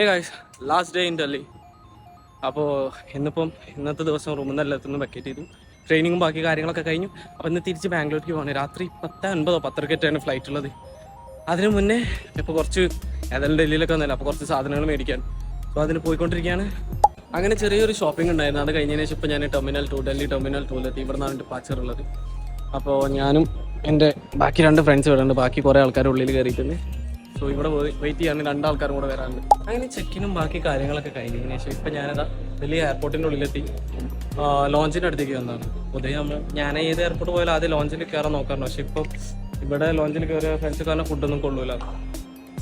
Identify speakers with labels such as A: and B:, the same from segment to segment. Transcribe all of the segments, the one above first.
A: Hey guys last day in Delhi അപ്പോൾ ഇന്നിപ്പം ഇന്നത്തെ ദിവസം റൂമിൽ നിന്ന് എല്ലാത്തുനിന്ന് വെക്കേറ്റ് ചെയ്തു. ട്രെയിനിങ്ങും ബാക്കി കാര്യങ്ങളൊക്കെ കഴിഞ്ഞു. അപ്പോൾ ഇന്ന് തിരിച്ച് ബാംഗ്ലൂർക്ക് പോകണം രാത്രി പത്ത് അൻപതോ പത്തരക്കെട്ടാണ് ഫ്ലൈറ്റ് ഉള്ളത്. അതിന് മുന്നേ ഇപ്പോൾ കുറച്ച് ഏതായാലും ഡൽഹിയിലൊക്കെ വന്നല്ലോ അപ്പോൾ കുറച്ച് സാധനങ്ങൾ മേടിക്കാൻ. അപ്പോൾ അതിന് പോയിക്കൊണ്ടിരിക്കുകയാണ്. അങ്ങനെ ചെറിയൊരു ഷോപ്പിംഗ് ഉണ്ടായിരുന്നു. അത് കഴിഞ്ഞതിന് ശേഷം ഇപ്പോൾ ഞാൻ ടെർമിനൽ ടു ഡൽഹി ടെർമിനൽ ടൂലെത്തി ഇവിടെ നിന്നാണ് ഡിപ്പാച്ചർ ഉള്ളത്. അപ്പോൾ ഞാനും എന്റെ ബാക്കി രണ്ട് ഫ്രണ്ട്സ് ഇവിടെ ഉണ്ട്. ബാക്കി കുറേ ആൾക്കാർ ഉള്ളിൽ കയറിയിട്ടുണ്ട് സോ ഇവിടെ വെയിറ്റ് ചെയ്യാൻ രണ്ടാൾക്കാരും കൂടെ വരാനുണ്ട്. അങ്ങനെ ചെക്കിനും ബാക്കി കാര്യങ്ങളൊക്കെ കഴിഞ്ഞതിന് ശേഷം ഇപ്പം ഞാനതാ വലിയ എയർപോർട്ടിന്റെ ഉള്ളിലെത്തി. ലോഞ്ചിന്റെ അടുത്തേക്ക് വന്നതാണ്. നമ്മൾ ഞാൻ ഏത് എയർപോർട്ട് പോയാലും ആദ്യം ലോഞ്ചിൽ കയറാൻ നോക്കാറുണ്ട്. പക്ഷെ ഇപ്പം ഇവിടെ ലോഞ്ചിൽ കയറിയ ഫ്രണ്ട്സ് കാരണം ഫുഡൊന്നും കൊള്ളൂല.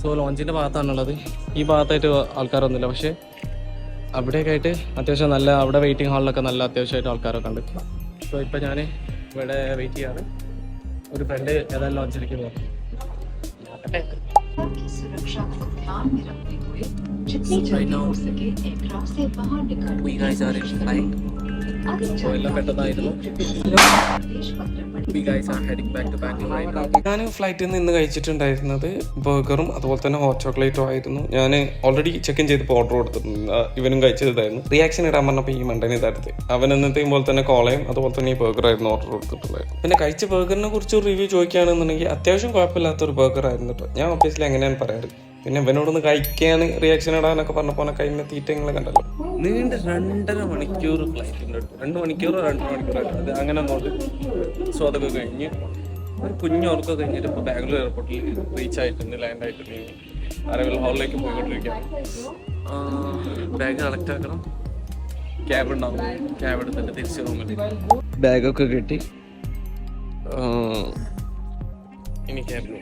A: സോ ലോഞ്ചിന്റെ ഭാഗത്താണുള്ളത്. ഈ ഭാഗത്തായിട്ട് ആൾക്കാരൊന്നുമില്ല. പക്ഷേ അവിടെയൊക്കെ ആയിട്ട് അത്യാവശ്യം നല്ല അവിടെ വെയിറ്റിംഗ് ഹാളിലൊക്കെ നല്ല അത്യാവശ്യമായിട്ട് ആൾക്കാരൊക്കെ ഉണ്ട്. സോ ഇപ്പം ഞാൻ ഇവിടെ വെയിറ്റ് ചെയ്യാണ്. ഒരു ഫ്രണ്ട് ഏതായാലും ലോഞ്ചിലേക്ക് പോകും
B: की सुरक्षा को ध्यान में रखते हुए जितनी जल्दी हो सके एयरक्राफ्ट से बाहर
A: निकल എല്ലാം പെട്ടെന്നായിരുന്നു ഞാൻ ഫ്ലൈറ്റിൽ നിന്ന് ഇന്ന് കഴിച്ചിട്ടുണ്ടായിരുന്നത് ബർഗറും അതുപോലെ തന്നെ ഹോട്ട് ചോക്ലേറ്റും ആയിരുന്നു. ഞാൻ ഓൾറെഡി ചെക്ക് ഇൻ ചെയ്തപ്പോൾ ഓർഡർ കൊടുത്തിട്ടുണ്ട് ഇവനും കഴിച്ചതായിരുന്നു. റിയാക്ഷൻ ഇടാൻ പറഞ്ഞപ്പോൾ ഈ മണ്ടൻ ഇതായിരുന്നു. അവൻ എന്നത്തെയും പോലെ തന്നെ കോളയും അതുപോലെ തന്നെ ഈ ബർഗറായിരുന്നു ഓർഡർ കൊടുത്തിട്ടുള്ളത്. പിന്നെ കഴിച്ച ബർഗറിനെ കുറിച്ച് റിവ്യൂ ചോദിക്കുകയാണെന്നുണ്ടെങ്കിൽ അത്യാവശ്യം കുഴപ്പമില്ലാത്ത ഒരു ബർഗർ ആയിരുന്നു കേട്ടോ ഞാൻ ഒബ്വിയസ്ലി അങ്ങനെയാണ് പറയാറ്. പിന്നെ ഇവനോടൊന്ന് കഴിക്കാൻ റിയാക്ഷൻ ഇടാനൊക്കെ പറഞ്ഞപ്പോൾ കഴിഞ്ഞ തീറ്റ നിങ്ങൾ കണ്ടല്ലോ. നീണ്ട രണ്ടര മണിക്കൂർ ഫ്ലൈറ്റ് ഉണ്ട് രണ്ട് മണിക്കൂറോ രണ്ടര മണിക്കൂർ അത് അങ്ങനെ നോക്കി സോ അതൊക്കെ കഴിഞ്ഞ് ഒരു കുഞ്ഞോർക്ക് കഴിഞ്ഞിട്ട് ഇപ്പോൾ ബാംഗ്ലൂർ എയർപോർട്ടിൽ റീച്ച് ആയിട്ടുണ്ട് ലാൻഡ് ആയിട്ടുണ്ട്. അരവൽ ഹാളിലേക്ക് പോയിക്കൊണ്ടിരിക്കാം ബാഗ് കളക്ട് ആക്കണം. ക്യാബ് ഉണ്ടാവും. ക്യാബ് എടുത്തിട്ട് തിരിച്ച് റൂമിൽ ബാഗൊക്കെ കിട്ടി. ആ, ഇനി ക്യാബിൽ